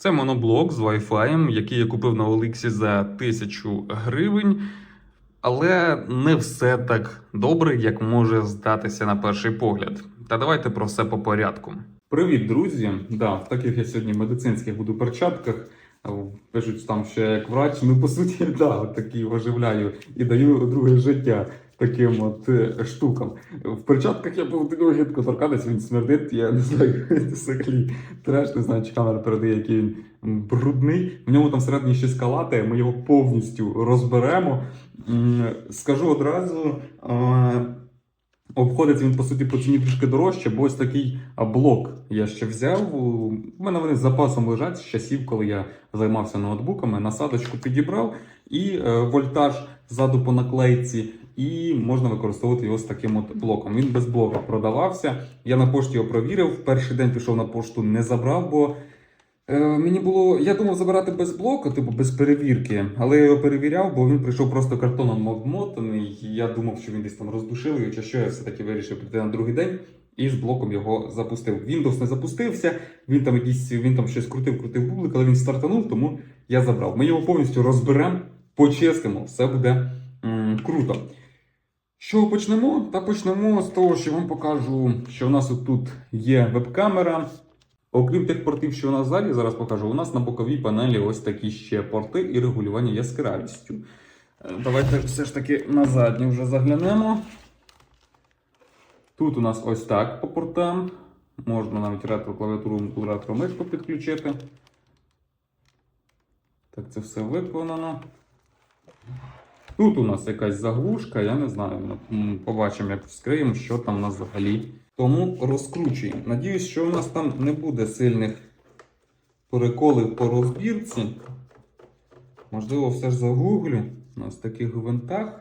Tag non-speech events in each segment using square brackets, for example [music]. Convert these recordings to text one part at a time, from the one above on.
Це моноблок з Wi-Fi, який я купив на Оліксі за 1000 гривень. Але не все так добре, як може здатися на перший погляд. Та давайте про все по порядку. Привіт, друзі! Да, в таких я сьогодні медицинських буду перчатках. Пишуть там, що я як врач. Ну, по суті, [laughs] да, такі оживляю і даю друге життя таким от е, штукам. В перчатках я був гидко торкатись, він смердить, я не знаю, [laughs] це треш, не знаю, чи камера передає, який він брудний. В ньому там всередині ще скалати, ми його повністю розберемо. Скажу одразу. Обходиться він, по суті, по ціні трішки дорожче, бо ось такий блок я ще взяв. У мене вони з запасом лежать з часів, коли я займався ноутбуками. Насадочку підібрав і е, вольтаж ззаду по наклейці, і можна використовувати його з таким от блоком. Він без блока продавався. Я на пошті його провірив. Перший день пішов на пошту, не забрав, бо Е, мені було. Я думав забирати без блоку, типу без перевірки, але я його перевіряв, бо він прийшов просто картоном обмотаний. і Я думав, що він десь там роздушили, чи що я все-таки вирішив прийти на другий день і з блоком його запустив. Windows не запустився, він там якісь, він там щось крутив, крутив бублик, але він стартанув, тому я забрав. Ми його повністю розберемо, почистимо, все буде м, круто. Чого почнемо? Та почнемо з того, що вам покажу, що в нас тут є веб-камера. Окрім тих портів, що у нас ззаді, зараз покажу, у нас на боковій панелі ось такі ще порти і регулювання яскравістю. Е, Давайте все ж таки на задню вже заглянемо. Тут у нас ось так по портам. Можна навіть ретро-клавіатуру ретро-мишку підключити. Так, це все виконано. Тут у нас якась заглушка, я не знаю. Побачимо, як вскриємо, що там у нас взагалі. Тому розкручуємо. Надіюсь, що у нас там не буде сильних переколів по розбірці. Можливо, все ж загуглю на ось таких гвинтах.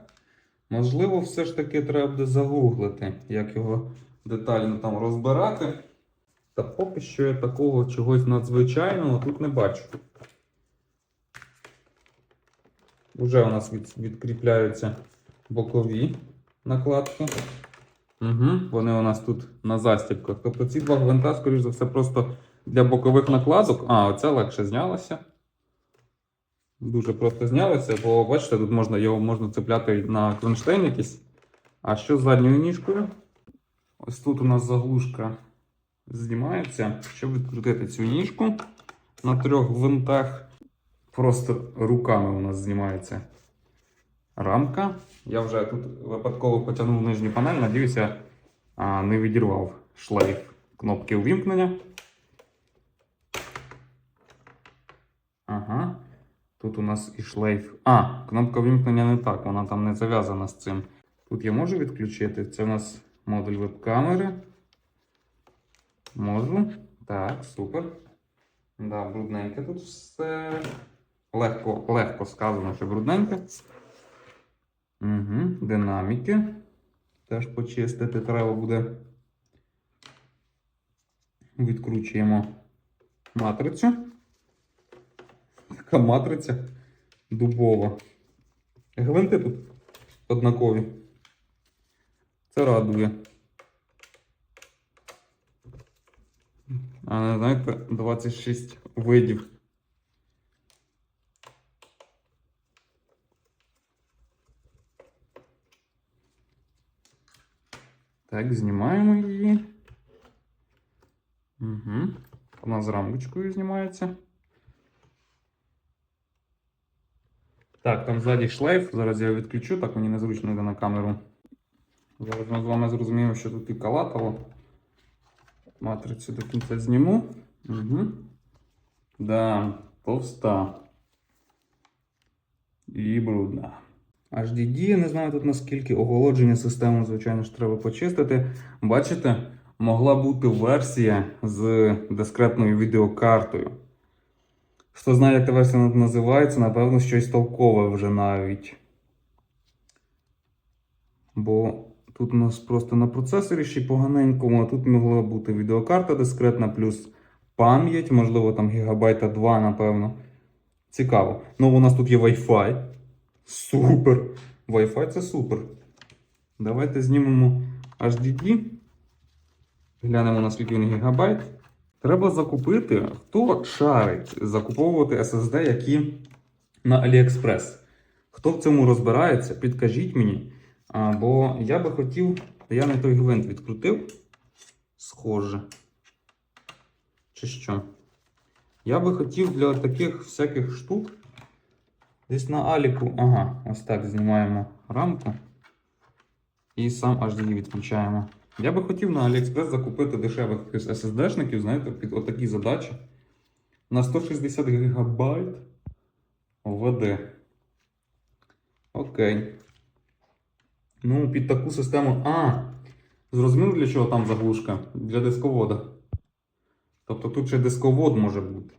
Можливо, все ж таки треба буде загуглити, як його детально там розбирати. Та поки що я такого чогось надзвичайного тут не бачу. Уже у нас від, відкріпляються бокові накладки. Угу, вони у нас тут на застібках. Тобто ці два гвинта, скоріш за все, просто для бокових накладок. А, оця легше знялася. Дуже просто знялося, бо бачите, тут можна його можна цепляти на кронштейн якийсь. А що з задньою ніжкою? Ось тут у нас заглушка знімається. Щоб відкрутити цю ніжку на трьох гвинтах. Просто руками у нас знімається рамка. Я вже тут випадково потягнув нижню панель, надіюся, не відірвав шлейф кнопки увімкнення. Ага. Тут у нас і шлейф. А, кнопка вимкнення не так, вона там не зав'язана з цим. Тут я можу відключити. Це у нас модуль веб-камери. Можу. Так, супер. Да, брудненьке тут все. Легко, легко сказано, що брудненьке. Угу, динаміки. Теж почистити треба буде. Відкручуємо матрицю. Така матриця дубова. Гвинти тут однакові. Це радує. А не знаєте, 26 видів. Так, знімаємо її. Угу. Вона з рамочкою знімається. Так, там ззаді шлейф. Зараз я його відключу, так мені незручно йде на камеру. Зараз ми з вами зрозуміємо, що тут і калатало. Матрицю до кінця зніму. Угу. Да, товста. І брудна. HDD, я не знаю тут наскільки охолодження системи, звичайно ж, треба почистити. Бачите, могла бути версія з дискретною відеокартою. Хто знає, як та версія називається, напевно, щось толкове вже навіть. Бо тут у нас просто на процесорі ще поганенькому, а тут могла бути відеокарта дискретна, плюс пам'ять, можливо, там гігабайта 2, напевно. Цікаво. Ну, у нас тут є Wi-Fi. Супер! Wi-Fi це супер. Давайте знімемо HDD. Глянемо, наскільки він гігабайт. Треба закупити, хто шарить закуповувати SSD, які на AliExpress. Хто в цьому розбирається, підкажіть мені. А, бо я би хотів, я не той гвинт відкрутив. Схоже. Чи що? Я би хотів для таких всяких штук. Десь на Аліку. Ага, ось так знімаємо рамку. І сам HDD відключаємо. Я би хотів на AliExpress закупити дешевих SSD-шників, знаєте, під отакі задачі. На 160 ГБ ОВД. Окей. Ну, під таку систему. А! Зрозуміло, для чого там заглушка? Для дисковода. Тобто тут ще дисковод може бути.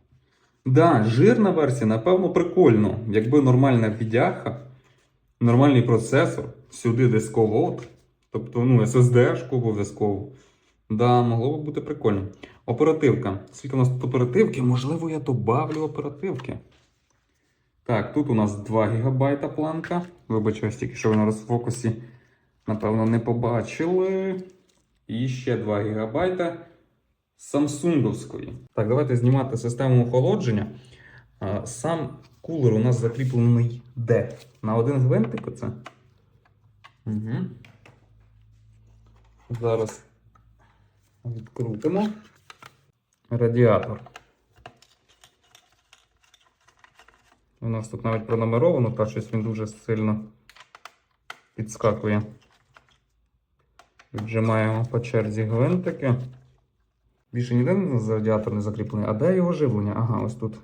Да, жирна версія, напевно, прикольно. Якби нормальна відяха, нормальний процесор, сюди дисковод, тобто, ну, SSD-шку обов'язково. Да, могло б бути прикольно. Оперативка. Скільки у нас тут оперативки? Можливо, я добавлю оперативки. Так, тут у нас 2 ГБ планка. Вибачаюсь, тільки що ви на розфокусі, напевно, не побачили. І ще 2 ГБ самсунговської. Так, давайте знімати систему охолодження. Сам кулер у нас закріплений де? На один гвинтик оце. Угу. Зараз відкрутимо радіатор. У нас тут навіть пронумеровано, та щось він дуже сильно підскакує. Віджимаємо по черзі гвинтики. Більше ніде нас радіатор не закріплений. А де його живлення? Ага, ось тут.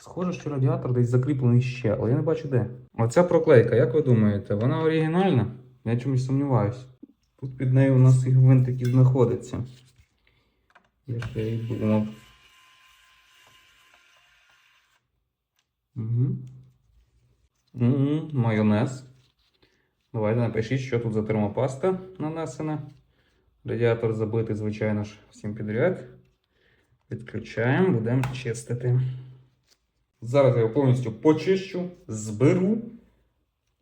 Схоже, що радіатор десь закріплений ще, але я не бачу де. Оця проклейка, як ви думаєте, вона оригінальна? Я чомусь сумніваюсь. Тут під нею у нас і гвинтики знаходиться. Я ще й думав. Угу. Угу, майонез. Давайте напишіть, що тут за термопаста нанесена. Радіатор забитий, звичайно ж, всім підряд. Відключаємо, будемо чистити. Зараз я його повністю почищу, зберу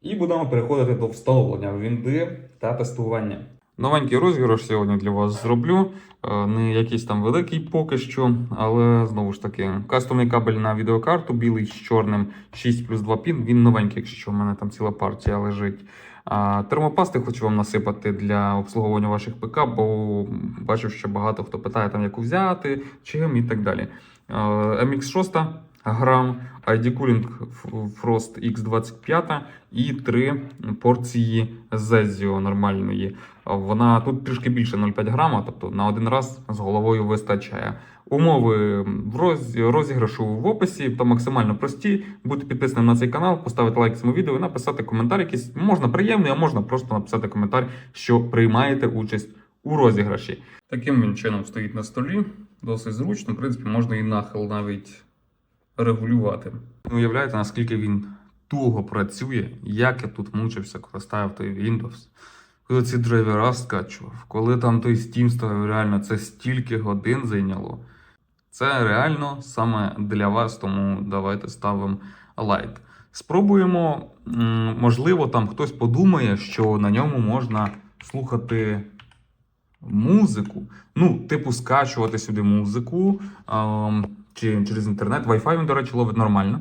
і будемо переходити до встановлення вінди та тестування. Новенький розіграш сьогодні для вас зроблю. Е, Не якийсь там великий поки що, але знову ж таки, кастомний кабель на відеокарту, білий з чорним 6 плюс 2 пін. Він новенький, якщо що, в мене там ціла партія лежить. Термопасти хочу вам насипати для обслуговування ваших ПК, бо бачу, що багато хто питає, там, яку взяти, чим і так далі. Е, MX6 грам, ID Cooling Frost X25 і три порції Zezio нормальної. Вона тут трішки більше 0,5 грама, тобто на один раз з головою вистачає. Умови в роз- розіграшу в описі, то максимально прості. Будьте підписаним на цей канал, поставити лайк цьому відео і написати коментар якийсь. Можна приємний, а можна просто написати коментар, що приймаєте участь у розіграші. Таким він чином стоїть на столі, досить зручно. В принципі, можна і нахил навіть регулювати. Ви Уявляєте, наскільки він туго працює, як я тут мучився, коли ставив той Windows. Коли ці драйвера скачував, коли там той Steam ставив, реально це стільки годин зайняло. Це реально саме для вас, тому давайте ставимо лайк. Спробуємо, можливо, там хтось подумає, що на ньому можна слухати музику. Ну, типу, скачувати сюди музику чи через інтернет. Wi-Fi він, до речі, ловить нормально.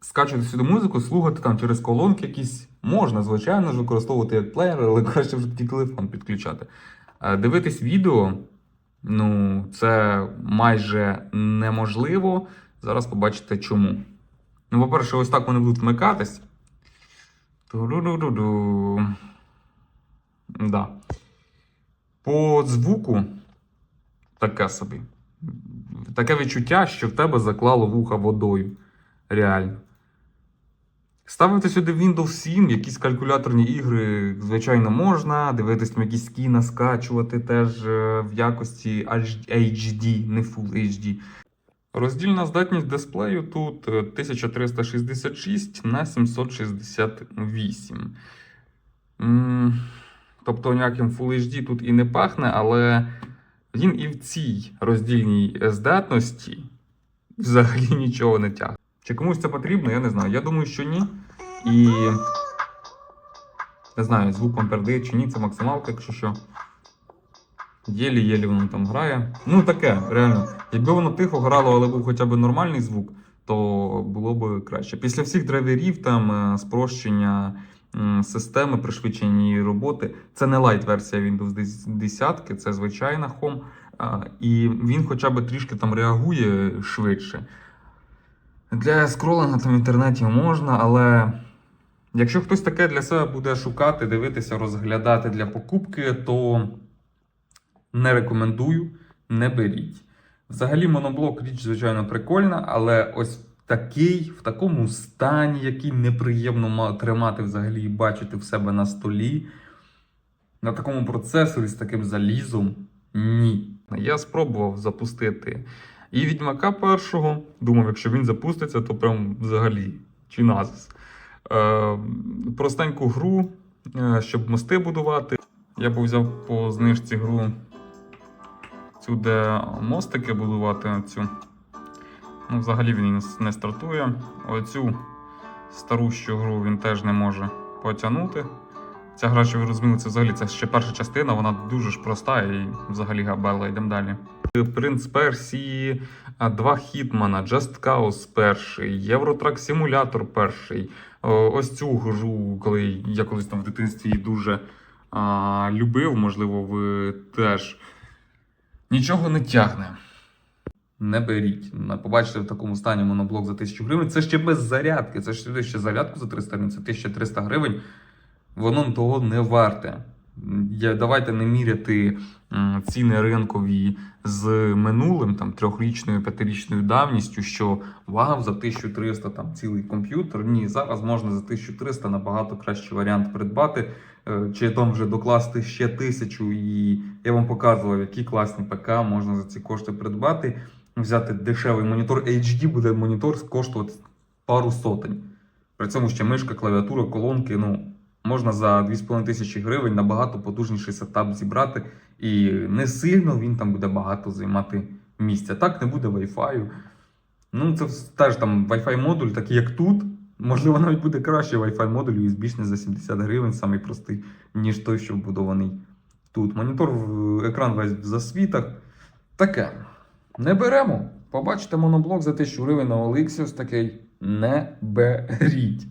Скачувати сюди музику, слухати там через колонки якісь можна, звичайно ж, використовувати як плеєр, але краще вже тоді телефон підключати. Е, Дивитись відео, ну, це майже неможливо. Зараз побачите чому. Ну, по-перше, ось так вони будуть вмикатись. Да. По звуку таке собі. Таке відчуття, що в тебе заклало вуха водою. Реально. Ставити сюди Windows 7, якісь калькуляторні ігри, звичайно, можна. Дивитись там якісь кіна, скачувати теж е, в якості HD, не Full HD. Роздільна здатність дисплею тут е, 1366 на 768. Тобто ніяким Full HD тут і не пахне, але він і в цій роздільній здатності взагалі [laughs] нічого не тягне. Чи комусь це потрібно, я не знаю. Я думаю, що ні. І Не знаю, звук вам передає чи ні, це максималка, якщо що. Єлі-єлі воно там грає. Ну таке, реально. Якби воно тихо грало, але був хоча б нормальний звук, то було б краще. Після всіх драйверів, там е, спрощення системи, пришвидшення її роботи. Це не лайт-версія Windows 10, це звичайна Home. І він хоча б трішки там реагує швидше. Для скролінга там в інтернеті можна, але якщо хтось таке для себе буде шукати, дивитися, розглядати для покупки, то не рекомендую, не беріть. Взагалі, моноблок річ, звичайно, прикольна, але ось такий, в такому стані, який неприємно ма- тримати взагалі і бачити в себе на столі. На такому процесорі з таким залізом ні. Я спробував запустити і Відьмака першого. Думав, якщо він запуститься, то прям взагалі чи назис. Е, простеньку гру, е, щоб мости будувати. Я б взяв по знижці гру цю, де мостики будувати. Цю. Ну, взагалі він не, стартує. Оцю старущу гру він теж не може потягнути. Ця гра, що ви розуміли, це взагалі це ще перша частина, вона дуже ж проста і взагалі габела, йдемо далі. Принц Персії, два Хітмана, Just Cause перший, Євротрак Симулятор перший. Ось цю гру, коли я колись там в дитинстві її дуже а, любив, можливо, ви теж. Нічого не тягне. Не беріть. Побачите в такому стані моноблок за 1000 гривень. Це ще без зарядки. Це ж ще зарядку за 300 гривень, це 1300 гривень. Воно того не варте. Давайте не міряти ціни ринкові з минулим, там трьохрічною, п'ятирічною давністю, що вау, за 1300 там цілий комп'ютер. Ні, зараз можна за 1300 набагато кращий варіант придбати. Е, Чи там вже докласти ще тисячу, і я вам показував, які класні ПК можна за ці кошти придбати. Взяти дешевий монітор HD буде монітор коштувати пару сотень. При цьому ще мишка, клавіатура, колонки. Ну, можна за 2,5 тисячі гривень набагато потужніший сетап зібрати, і не сильно він там буде багато займати місця. Так не буде Wi-Fi. Ну, це теж там Wi-Fi модуль, такий як тут. Можливо, навіть буде краще Wi-Fi модуль USB за 70 гривень, самий простий, ніж той, що вбудований тут. Монітор, екран весь в засвітах. Таке. Не беремо. Побачите моноблок за 1000 гривень на Олексіус такий. Не беріть.